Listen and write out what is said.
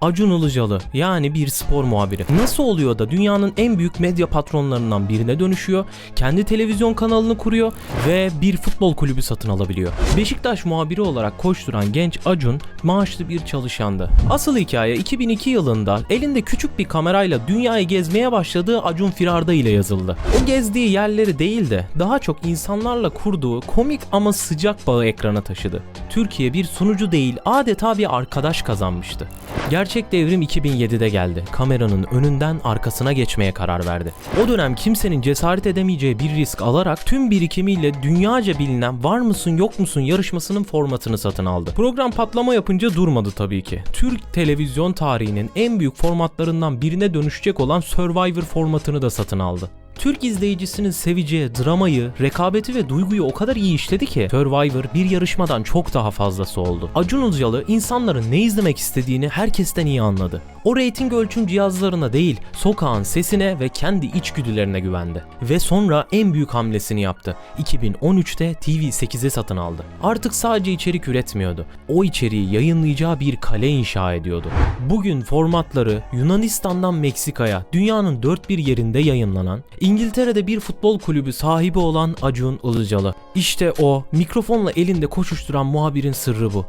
Acun Ilıcalı yani bir spor muhabiri. Nasıl oluyor da dünyanın en büyük medya patronlarından birine dönüşüyor, kendi televizyon kanalını kuruyor ve bir futbol kulübü satın alabiliyor. Beşiktaş muhabiri olarak koşturan genç Acun maaşlı bir çalışandı. Asıl hikaye 2002 yılında elinde küçük bir kamerayla dünyayı gezmeye başladığı Acun Firarda ile yazıldı. O gezdiği yerleri değil de daha çok insanlarla kurduğu komik ama sıcak bağı ekrana taşıdı. Türkiye bir sunucu değil adeta bir arkadaş kazanmıştı. Gerçek devrim 2007'de geldi. Kameranın önünden arkasına geçmeye karar verdi. O dönem kimsenin cesaret edemeyeceği bir risk alarak tüm birikimiyle dünyaca bilinen Var mısın yok musun yarışmasının formatını satın aldı. Program patlama yapınca durmadı tabii ki. Türk televizyon tarihinin en büyük formatlarından birine dönüşecek olan Survivor formatını da satın aldı. Türk izleyicisinin seveceği dramayı, rekabeti ve duyguyu o kadar iyi işledi ki Survivor bir yarışmadan çok daha fazlası oldu. Acun Ilıcalı insanların ne izlemek istediğini herkesten iyi anladı. O reyting ölçüm cihazlarına değil, sokağın sesine ve kendi içgüdülerine güvendi. Ve sonra en büyük hamlesini yaptı. 2013'te TV8'e satın aldı. Artık sadece içerik üretmiyordu. O içeriği yayınlayacağı bir kale inşa ediyordu. Bugün formatları Yunanistan'dan Meksika'ya, dünyanın dört bir yerinde yayınlanan, İngiltere'de bir futbol kulübü sahibi olan Acun Ilıcalı. İşte o, mikrofonla elinde koşuşturan muhabirin sırrı bu.